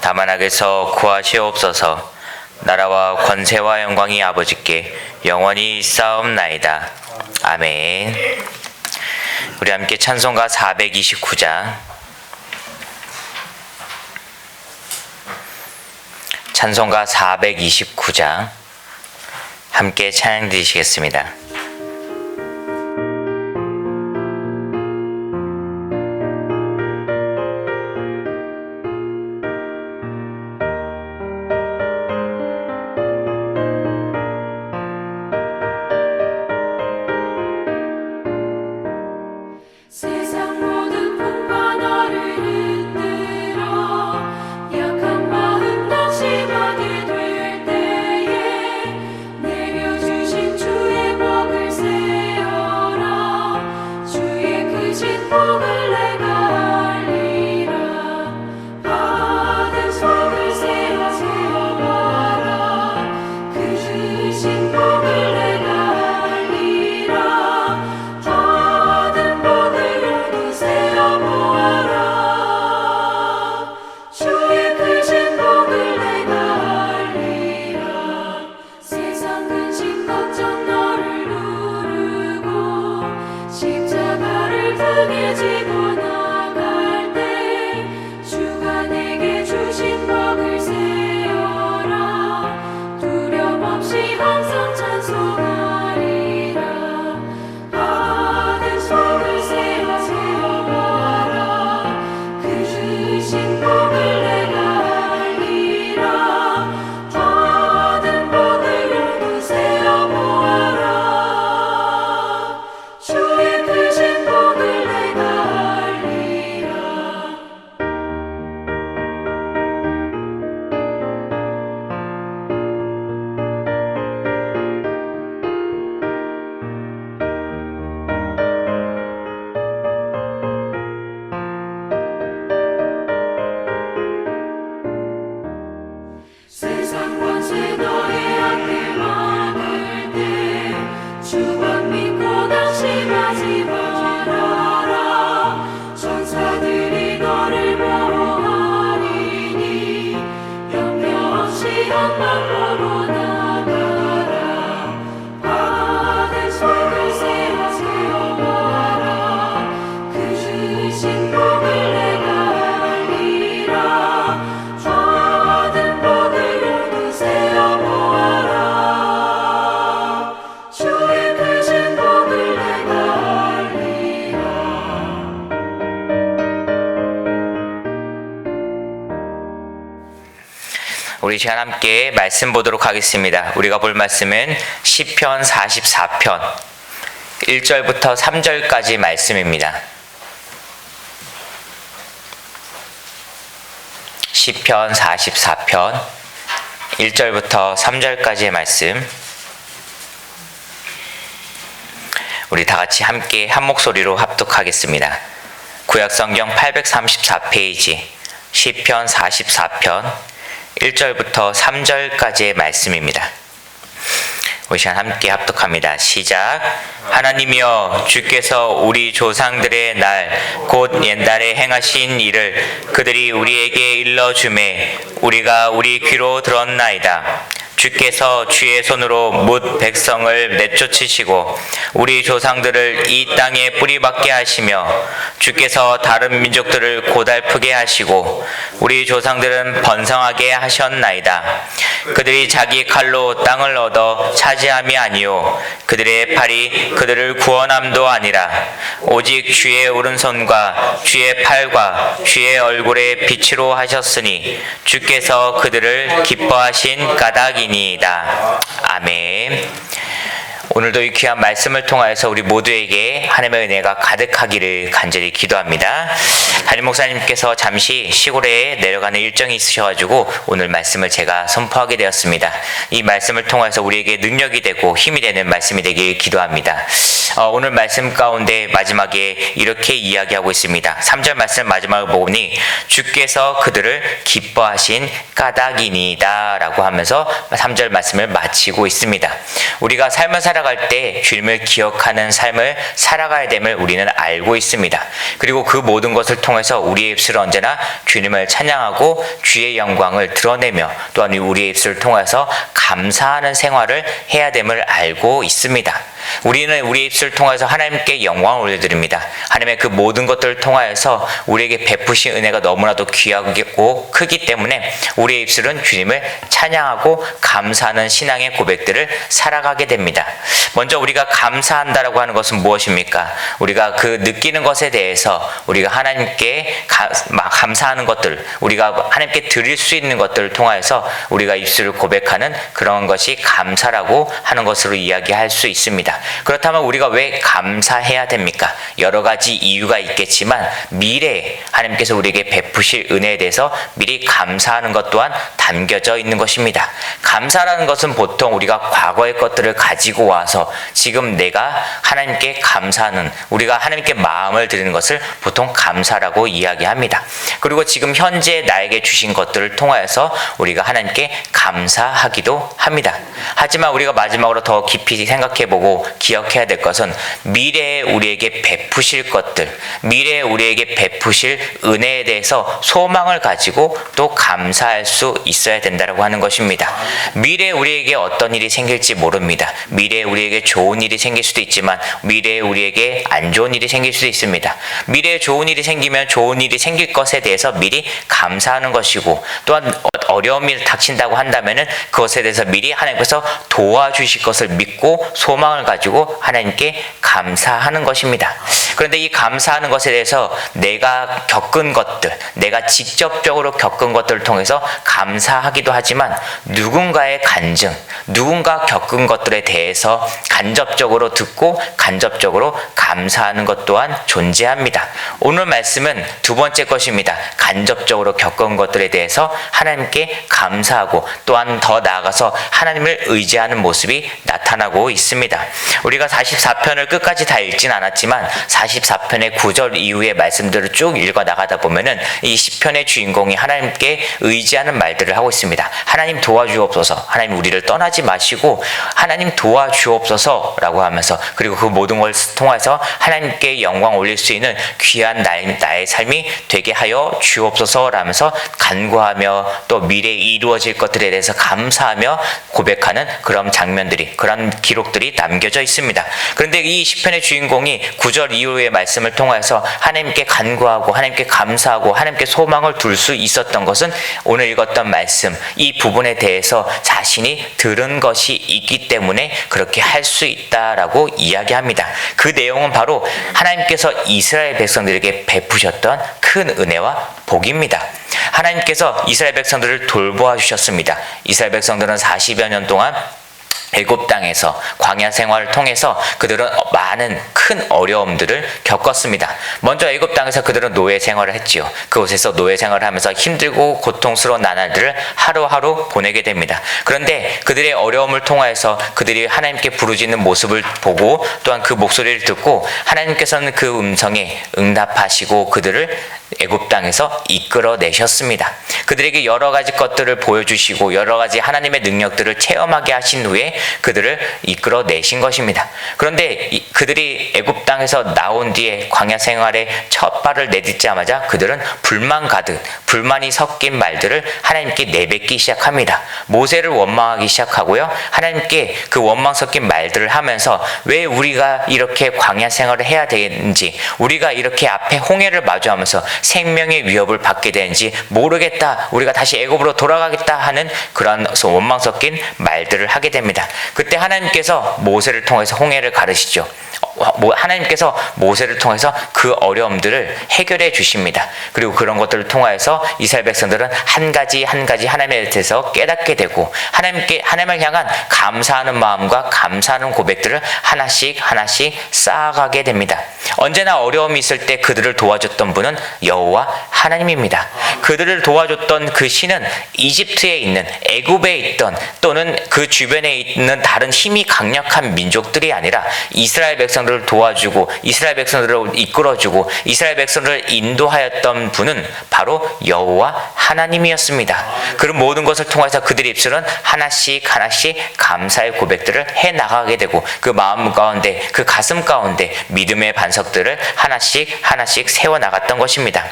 다만 악에서 구하시옵소서. 나라와 권세와 영광이 아버지께 영원히 있사옵나이다. 아멘. 우리 함께 찬송가 429장. 찬송가 429장. 함께 찬양 드리시겠습니다. 우리 시간 함께 말씀 보도록 하겠습니다. 우리가 볼 말씀은 시편 44편 1절부터 3절까지 말씀입니다. 시편 44편 1절부터 3절까지의 말씀 우리 다 같이 함께 한 목소리로 합독하겠습니다. 구약 성경 834페이지 시편 44편 1절부터 3절까지의 말씀입니다. 우리 시간 함께 합독합니다. 시작. 하나님이여 주께서 우리 조상들의 날 곧 옛날에 행하신 일을 그들이 우리에게 일러 주매 우리가 우리 귀로 들었나이다. 주께서 주의 손으로 뭇 백성을 내쫓으시고 우리 조상들을 이 땅에 뿌리박게 하시며 주께서 다른 민족들을 고달프게 하시고 우리 조상들은 번성하게 하셨나이다. 그들이 자기 칼로 땅을 얻어 차지함이 아니요 그들의 팔이 그들을 구원함도 아니라 오직 주의 오른손과 주의 팔과 주의 얼굴에 빛으로 하셨으니 주께서 그들을 기뻐하신 까닭이니 이다. 아멘. 오늘도 이 귀한 말씀을 통하여서 우리 모두에게 하나님의 은혜가 가득하기를 간절히 기도합니다. 담임 목사님께서 잠시 시골에 내려가는 일정이 있으셔가지고 오늘 말씀을 제가 선포하게 되었습니다. 이 말씀을 통해서 우리에게 능력이 되고 힘이 되는 말씀이 되길 기도합니다. 어, 오늘 말씀 가운데 마지막에 이렇게 이야기하고 있습니다. 3절 말씀 마지막을 보니 주께서 그들을 기뻐하신 까닭이니이다 라고 하면서 3절 말씀을 마치고 있습니다. 우리가 삶을 살아 갈 때 주님을 기억하는 삶을 살아가야 됨을 우리는 알고 있습니다. 그리고 그 모든 것을 통해서 우리의 입술을 언제나 주님을 찬양하고 주의 영광을 드러내며 또한 우리의 입술을 통해서 감사하는 생활을 해야 됨을 알고 있습니다. 우리는 우리의 입술을 통해서 하나님께 영광을 올려드립니다. 하나님의 그 모든 것들을 통하여서 우리에게 베푸신 은혜가 너무나도 귀하고 크기 때문에 우리의 입술은 주님을 찬양하고 감사하는 신앙의 고백들을 살아가게 됩니다. 먼저 우리가 감사한다라고 하는 것은 무엇입니까? 우리가 그 느끼는 것에 대해서 우리가 하나님께 가- 막 감사하는 것들, 우리가 하나님께 드릴 수 있는 것들을 통하여서 우리가 입술을 고백하는 그런 것이 감사라고 하는 것으로 이야기할 수 있습니다. 그렇다면 우리가 왜 감사해야 됩니까? 여러 가지 이유가 있겠지만 미래에 하나님께서 우리에게 베푸실 은혜에 대해서 미리 감사하는 것 또한 담겨져 있는 것입니다. 감사라는 것은 보통 우리가 과거의 것들을 가지고 와서 지금 내가 하나님께 감사하는 우리가 하나님께 마음을 드리는 것을 보통 감사라고 이야기합니다. 그리고 지금 현재 나에게 주신 것들을 통하여서 우리가 하나님께 감사하기도 합니다. 하지만 우리가 마지막으로 더 깊이 생각해 보고 기억해야 될 것은 미래에 우리에게 베푸실 것들, 미래에 우리에게 베푸실 은혜에 대해서 소망을 가지고 또 감사할 수 있어야 된다고 하는 것입니다. 미래에 우리에게 어떤 일이 생길지 모릅니다. 미래에 우리에게 좋은 일이 생길 수도 있지만 미래에 우리에게 안 좋은 일이 생길 수도 있습니다. 미래에 좋은 일이 생기면 좋은 일이 생길 것에 대해서 미리 감사하는 것이고 또한 어려움이 닥친다고 한다면은 그것에 대해서 미리 하나님께서 도와주실 것을 믿고 소망을 가지고 하나님께 감사하는 것입니다. 그런데 이 감사하는 것에 대해서 내가 겪은 것들, 내가 직접적으로 겪은 것들을 통해서 감사하기도 하지만 누군가의 간증, 누군가 겪은 것들에 대해서 간접적으로 듣고 간접적으로 감사하는 것 또한 존재합니다. 오늘 말씀은 두 번째 것입니다. 간접적으로 겪은 것들에 대해서 하나님께 감사하고 또한 더 나아가서 하나님을 의지하는 모습이 나타나고 있습니다. 우리가 44편을 끝까지 다 읽진 않았지만 44편의 9절 이후의 말씀들을 쭉 읽어 나가다 보면은 이 시편의 주인공이 하나님께 의지하는 말들을 하고 있습니다. 하나님 도와주옵소서. 하나님 우리를 떠나지 마시고 하나님 도와주옵소서라고 하면서 그리고 그 모든 걸 통해서 하나님께 영광 올릴 수 있는 귀한 나의, 나의 삶이 되게 하여 주옵소서라면서 간구하며 또 미래에 이루어질 것들에 대해서 감사하며 고백하는 그런 장면들이 그런 기록들이 남겨져 있습니다. 그런데 이 시편의 주인공이 9절 이후 의 말씀을 통해서 하나님께 간구하고 하나님께 감사하고 하나님께 소망을 둘 수 있었던 것은 오늘 읽었던 말씀 이 부분에 대해서 자신이 들은 것이 있기 때문에 그렇게 할 수 있다라고 이야기합니다. 그 내용은 바로 하나님께서 이스라엘 백성들에게 베푸셨던 큰 은혜와 복입니다. 하나님께서 이스라엘 백성들을 돌보아 주셨습니다. 이스라엘 백성들은 40여 년 동안 애굽 땅에서 광야 생활을 통해서 그들은 많은 큰 어려움들을 겪었습니다. 먼저 애굽 땅에서 그들은 노예 생활을 했지요. 그곳에서 노예 생활을 하면서 힘들고 고통스러운 나날들을 하루하루 보내게 됩니다. 그런데 그들의 어려움을 통하여서 그들이 하나님께 부르짖는 모습을 보고 또한 그 목소리를 듣고 하나님께서는 그 음성에 응답하시고 그들을 애굽 땅에서 이끌어 내셨습니다. 그들에게 여러 가지 것들을 보여주시고 여러 가지 하나님의 능력들을 체험하게 하신 후에 그들을 이끌어 내신 것입니다. 그런데 이- 그들이 애굽 땅에서 나온 뒤에 광야 생활에 첫 발을 내딛자마자 그들은 불만 가득 불만이 섞인 말들을 하나님께 내뱉기 시작합니다. 모세를 원망하기 시작하고요. 하나님께 그 원망 섞인 말들을 하면서 왜 우리가 이렇게 광야 생활을 해야 되는지 우리가 이렇게 앞에 홍해를 마주하면서 생명의 위협을 받게 되는지 모르겠다. 우리가 다시 애굽으로 돌아가겠다 하는 그런 원망 섞인 말들을 하게 됩니다. 그때 하나님께서 모세를 통해서 홍해를 가르시죠. 어, 뭐 하나님께서 모세를 통해서 그 어려움들을 해결해 주십니다. 그리고 그런 것들을 통하여서 이스라엘 백성들은 한 가지 한 가지 하나님에 대해서 깨닫게 되고 하나님께 하나님을 향한 감사하는 마음과 감사하는 고백들을 하나씩 하나씩 쌓아가게 됩니다. 언제나 어려움이 있을 때 그들을 도와줬던 분은 여호와 하나님입니다. 그들을 도와줬던 그 신은 이집트에 있는 애굽에 있던 또는 그 주변에 있는 다른 힘이 강력한 민족들이 아니라 이스라엘 백성들을 도와주고 이스라엘 백성들을 이끌어주고 이스라엘 백성들을 인도하였던 분은 바로 여호와 하나님이었습니다. 그런 모든 것을 통해서 그들의 입술은 하나씩 하나씩 감사의 고백들을 해 나가게 되고 그 마음 가운데 그 가슴 가운데 믿음의 반석들을 하나씩 하나씩 세워 나갔던 것입니다.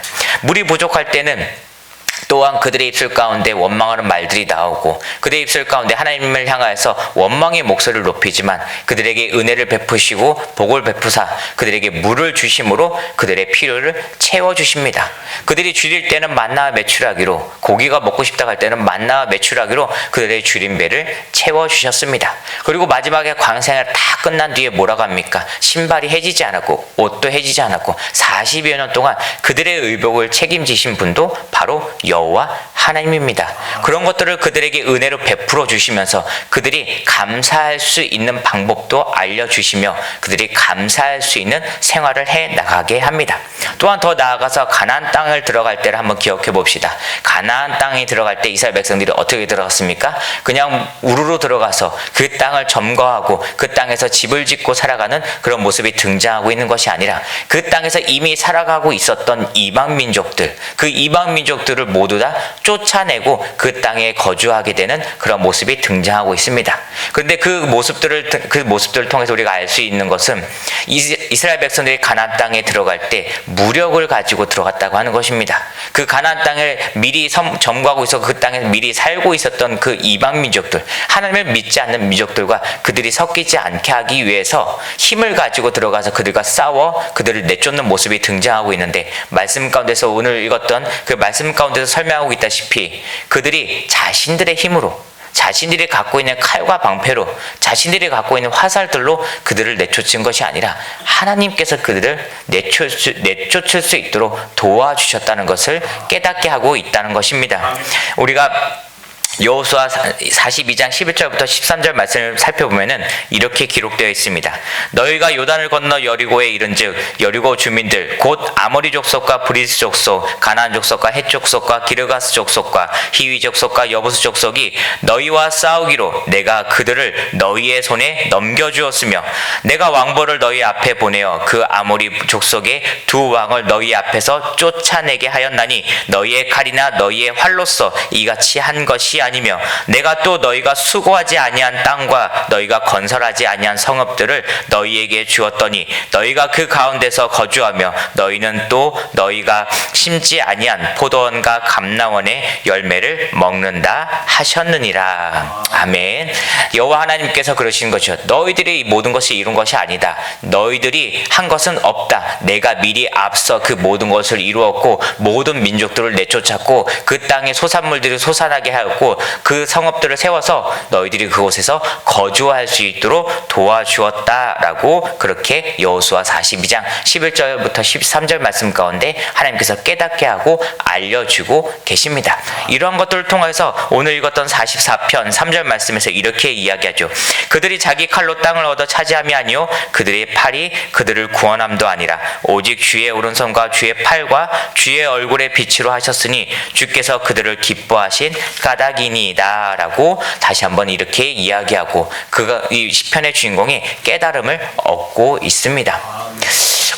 물이 부족할 때는 또한 그들의 입술 가운데 원망하는 말들이 나오고 그들의 입술 가운데 하나님을 향하여서 원망의 목소리를 높이지만 그들에게 은혜를 베푸시고 복을 베푸사 그들에게 물을 주심으로 그들의 필요를 채워 주십니다. 그들이 줄일 때는 만나와 매출하기로 고기가 먹고 싶다 할 때는 만나와 매출하기로 그들의 줄인 배를 채워 주셨습니다. 그리고 마지막에 광생을 다 끝난 뒤에 뭐라고 합니까? 신발이 해지지 않았고 옷도 해지지 않았고 40여 년 동안 그들의 의복을 책임지신 분도 바로 여 호와 하나님입니다. 그런 것들을 그들에게 은혜로 베풀어 주시면서 그들이 감사할 수 있는 방법도 알려 주시며 그들이 감사할 수 있는 생활을 해 나가게 합니다. 또한 더 나아가서 가나안 땅을 들어갈 때를 한번 기억해 봅시다. 가나안 땅에 들어갈 때 이스라엘 백성들이 어떻게 들어갔습니까? 그냥 우르르 들어가서 그 땅을 점거하고 그 땅에서 집을 짓고 살아가는 그런 모습이 등장하고 있는 것이 아니라 그 땅에서 이미 살아가고 있었던 이방 민족들, 그 이방 민족들을 모두 다 쫓아내고 그 땅에 거주하게 되는 그런 모습이 등장하고 있습니다. 그런데 그 모습들을 그 모습들을 통해서 우리가 알 수 있는 것은 이스- 이스라엘 백성들이 가나안 땅에 들어갈 때 무력을 가지고 들어갔다고 하는 것입니다. 그 가나안 땅을 미리 섬- 점거하고 있어 그 땅에 미리 살고 있었던 그 이방 민족들, 하나님을 믿지 않는 민족들과 그들이 섞이지 않게 하기 위해서 힘을 가지고 들어가서 그들과 싸워 그들을 내쫓는 모습이 등장하고 있는데 말씀 가운데서 오늘 읽었던 그 말씀 가운데서 설명하고 있다시피 그들이 자신들의 힘으로 자신들이 갖고 있는 칼과 방패로 자신들이 갖고 있는 화살들로 그들을 내쫓은 것이 아니라 하나님께서 그들을 내쫓을, 내쫓을 수 있도록 도와주셨다는 것을 깨닫게 하고 있다는 것입니다. 우리가 여호수아 42장 11절부터 13절 말씀을 살펴보면은 이렇게 기록되어 있습니다. 너희가 요단을 건너 여리고에 이른즉 여리고 주민들 곧 아모리 족속과 브리스 족속, 가나안 족속과 헷 족속과 기르가스 족속과 히위 족속과 여부스 족속이 너희와 싸우기로 내가 그들을 너희의 손에 넘겨 주었으며 내가 왕보를 너희 앞에 보내어 그 아모리 족속의 두 왕을 너희 앞에서 쫓아내게 하였나니 너희의 칼이나 너희의 활로서 이같이 한 것이 아니 며 내가 또 너희가 수고하지 아니한 땅과 너희가 건설하지 아니한 성읍들을 너희에게 주었더니 너희가 그 가운데서 거주하며 너희는 또 너희가 심지 아니한 포도원과 감나원의 열매를 먹는다 하셨느니라. 아멘. 여호와 하나님께서 그러신 것이요 너희들이 이 모든 것을 이룬 것이 아니다. 너희들이 한 것은 없다. 내가 미리 앞서 그 모든 것을 이루었고 모든 민족들을 내쫓았고 그 땅의 소산물들을 솟아나게 하였고 그 성읍들을 세워서 너희들이 그곳에서 거주할 수 있도록 도와주었다라고 그렇게 여호수아 42장 11절부터 13절 말씀 가운데 하나님께서 깨닫게 하고 알려주고 계십니다. 이러한 것들을 통해서 오늘 읽었던 44편 3절 말씀에서 이렇게 이야기하죠. 그들이 자기 칼로 땅을 얻어 차지함이 아니요 그들의 팔이 그들을 구원함도 아니라 오직 주의 오른손과 주의 팔과 주의 얼굴의 빛으로 하셨으니 주께서 그들을 기뻐하신 까닭이 니이다라고 다시 한번 이렇게 이야기하고 그가 이 시편의 주인공이 깨달음을 얻고 있습니다.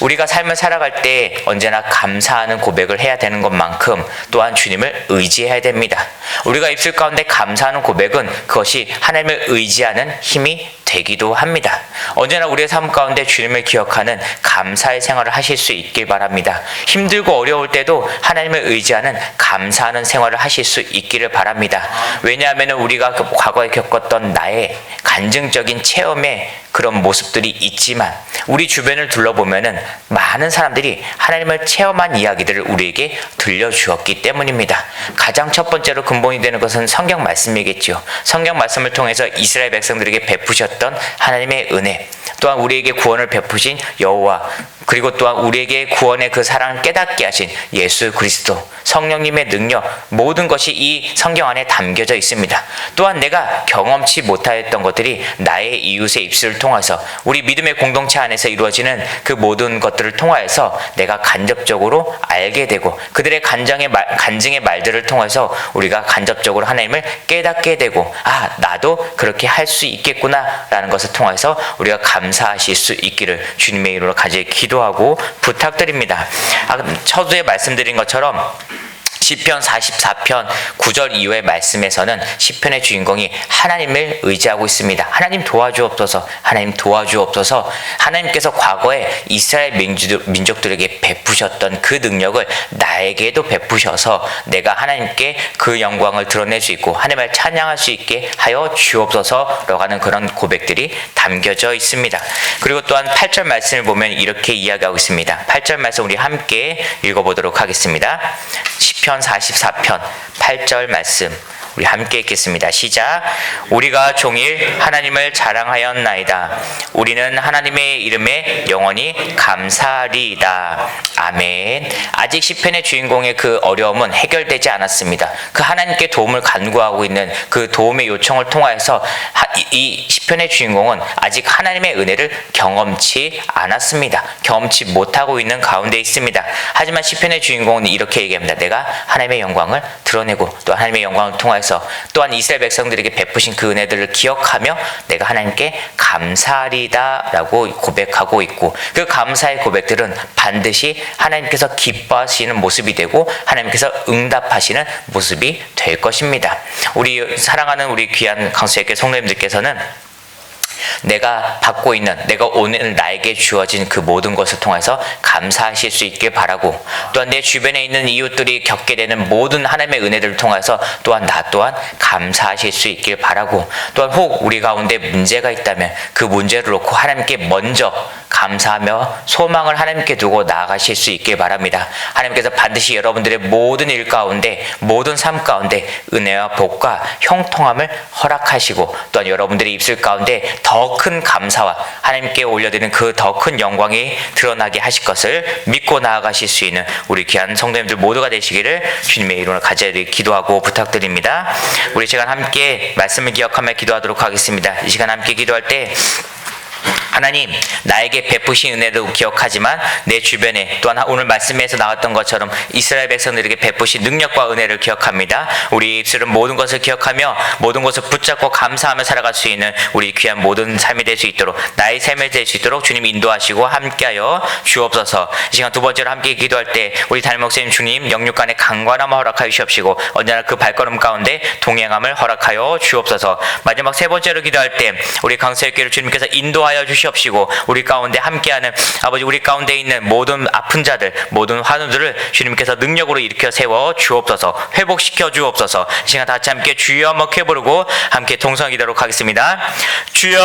우리가 삶을 살아갈 때 언제나 감사하는 고백을 해야 되는 것만큼 또한 주님을 의지해야 됩니다. 우리가 입술 가운데 감사하는 고백은 그것이 하나님을 의지하는 힘이 되기도 합니다. 언제나 우리의 삶 가운데 주님을 기억하는 감사의 생활을 하실 수 있길 바랍니다. 힘들고 어려울 때도 하나님을 의지하는 감사하는 생활을 하실 수 있기를 바랍니다. 왜냐하면 우리가 그 과거에 겪었던 나의 간증적인 체험에 그 그런 모습들이 있지만 우리 주변을 둘러보면은 많은 사람들이 하나님을 체험한 이야기들을 우리에게 들려주었기 때문입니다. 가장 첫 번째로 근본이 되는 것은 성경 말씀이겠지요. 성경 말씀을 통해서 이스라엘 백성들에게 베푸셨던 하나님의 은혜, 또한 우리에게 구원을 베푸신 여호와 그리고 또한 우리에게 구원의 그 사랑을 깨닫게 하신 예수 그리스도 성령님의 능력 모든 것이 이 성경 안에 담겨져 있습니다. 또한 내가 경험치 못하였던 것들이 나의 이웃의 입술을 통해서 우리 믿음의 공동체 안에서 이루어지는 그 모든 것들을 통하여서 내가 간접적으로 알게 되고 그들의 간정의 말, 간증의 말들을 통해서 우리가 간접적으로 하나님을 깨닫게 되고 아 나도 그렇게 할 수 있겠구나라는 것을 통해서 우리가 감사하실 수 있기를 주님의 이름으로 간절히 기도하고 부탁드립니다. 아, 처두에 말씀드린 것처럼 시편 44편 9절 이후의 말씀에서는 시편의 주인공이 하나님을 의지하고 있습니다. 하나님 도와주옵소서. 하나님 도와주옵소서. 하나님께서 과거에 이스라엘 민족, 민족들에게 베푸셨던 그 능력을 나에게도 베푸셔서 내가 하나님께 그 영광을 드러낼 수 있고 하나님을 찬양할 수 있게 하여 주옵소서라고 하는 그런 고백들이 담겨져 있습니다. 그리고 또한 8절 말씀을 보면 이렇게 이야기하고 있습니다. 8절 말씀 우리 함께 읽어보도록 하겠습니다. 시편 44편 8절 말씀 우리 함께 읽겠습니다. 시작. 우리가 종일 하나님을 자랑하였나이다. 우리는 하나님의 이름에 영원히 감사하리이다. 아멘. 아직 시편의 주인공의 그 어려움은 해결되지 않았습니다. 그 하나님께 도움을 간구하고 있는 그 도움의 요청을 통하여서 이 시편의 주인공은 아직 하나님의 은혜를 경험치 않았습니다. 경험치 못하고 있는 가운데 있습니다. 하지만 시편의 주인공은 이렇게 얘기합니다. 내가 하나님의 영광을 드러내고 또 하나님의 영광을 통하여 서 또한 이스라엘 백성들에게 베푸신 그 은혜들을 기억하며 내가 하나님께 감사하리다라고 고백하고 있고 그 감사의 고백들은 반드시 하나님께서 기뻐하시는 모습이 되고 하나님께서 응답하시는 모습이 될 것입니다. 우리 사랑하는 우리 귀한 강수에게 성도님들께서는 내가 받고 있는 내가 오늘 나에게 주어진 그 모든 것을 통해서 감사하실 수 있길 바라고 또한 내 주변에 있는 이웃들이 겪게 되는 모든 하나님의 은혜들을 통해서 또한 나 또한 감사하실 수 있길 바라고 또한 혹 우리 가운데 문제가 있다면 그 문제를 놓고 하나님께 먼저 감사하며 소망을 하나님께 두고 나아가실 수 있길 바랍니다. 하나님께서 반드시 여러분들의 모든 일 가운데 모든 삶 가운데 은혜와 복과 형통함을 허락하시고 또한 여러분들의 입술 가운데 더 큰 감사와 하나님께 올려드리는 그 더 큰 영광이 드러나게 하실 것을 믿고 나아가실 수 있는 우리 귀한 성도님들 모두가 되시기를 주님의 이름으로 간절히 기도하고 부탁드립니다. 우리 시간 함께 말씀을 기억하며 기도하도록 하겠습니다. 이 시간 함께 기도할 때 하나님 나에게 베푸신 은혜도 기억하지만 내 주변에 또한 오늘 말씀에서 나왔던 것처럼 이스라엘 백성들에게 베푸신 능력과 은혜를 기억합니다. 우리 입술은 모든 것을 기억하며 모든 것을 붙잡고 감사하며 살아갈 수 있는 우리 귀한 모든 삶이 될 수 있도록 나의 삶이 될 수 있도록 주님 인도하시고 함께하여 주옵소서. 이 시간 두 번째로 함께 기도할 때 우리 담임 목사님 주님 영육간의 강관함을 허락하여 주옵시고 언제나 그 발걸음 가운데 동행함을 허락하여 주옵소서. 마지막 세 번째로 기도할 때 우리 강세교를 주님께서 인도하여 주시옵 시고 우리 가운데 함께하는 아버지 우리 가운데 있는 모든 아픈 자들 모든 환우들을 주님께서 능력으로 일으켜 세워 주옵소서 회복시켜 주옵소서. 이 시간 다 같이 함께 주여 한번 크게 부르고 함께 동성기도록 하겠습니다. 주여!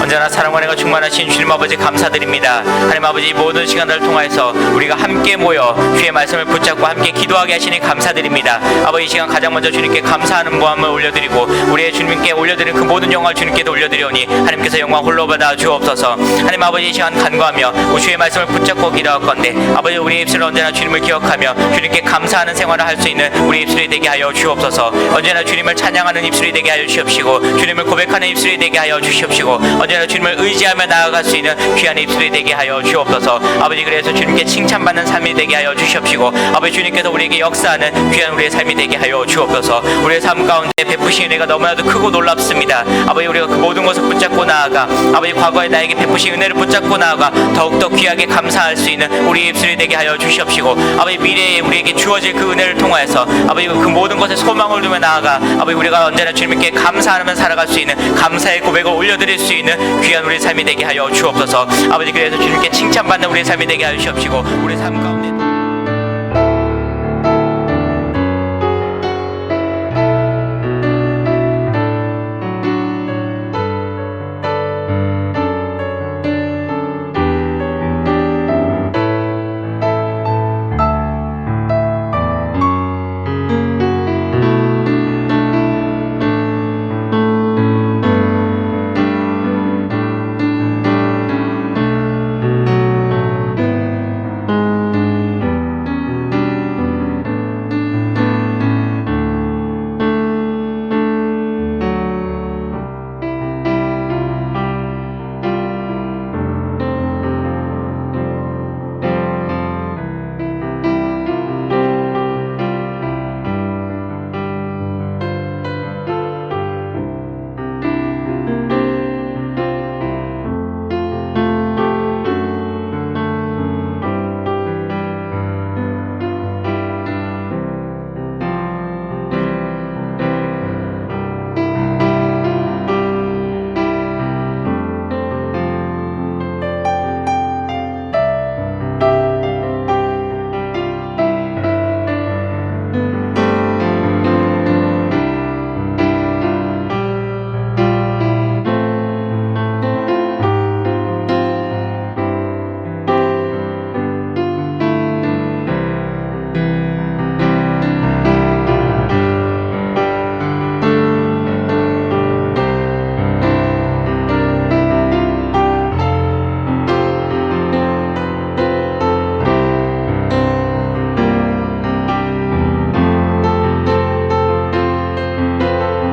언제나 사랑과 내가 충만하신 주님 아버지 감사드립니다. 하나님 아버지 모든 시간들을 통하여서 우리가 함께 모여 주의 말씀을 붙잡고 함께 기도하게 하시니 감사드립니다. 아버지 이 시간 가장 먼저 주님께 감사하는 모함을 올려드리고 우리의 주님께 올려드리는 그 모든 영광을 주님께도 올려드리오니 하나님께서 영광 홀로 받아 주옵소서. 하나님 아버지 이 시간 간구하며 주의 말씀을 붙잡고 기도할 건데 아버지 우리 입술을 언제나 주님을 기억하며 주님께 감사하는 생활을 할 수 있는 우리 입술이 되게 하여 주옵소서. 언제나 주님을 찬양하는 입술이 되게 하여 주옵시고 주님을 고백하는 입술이 되게 하여 주시옵시고 언제나 주님을 의지하며 나아갈 수 있는 귀한 입술이 되게 하여 주옵소서. 아버지 그래서 주님께 칭찬받는 삶이 되게 하여 주시옵시고 아버지 주님께서 우리에게 역사하는 귀한 우리의 삶이 되게 하여 주옵소서. 우리의 삶 가운데 베푸신 은혜가 너무나도 크고 놀랍습니다. 아버지 우리가 그 모든 것을 붙잡고 나아가 아버지 과거에 나에게 베푸신 은혜를 붙잡고 나아가 더욱더 귀하게 감사할 수 있는 우리 입술이 되게 하여 주시옵시고 아버지 미래에 우리에게 주어질 그 은혜를 통하여서 아버지 그 모든 것에 소망을 두며 나아가 아버지 우리가 언제나 주님께 감사하며 살아갈 수 있는 감사의 고백을 올려드릴 수 있는 귀한 우리 삶이 되게 하여 주옵소서. 아버지 그래서 주님께 칭찬받는 우리 삶이 되게 하여 주시옵시고 우리 삶 가운데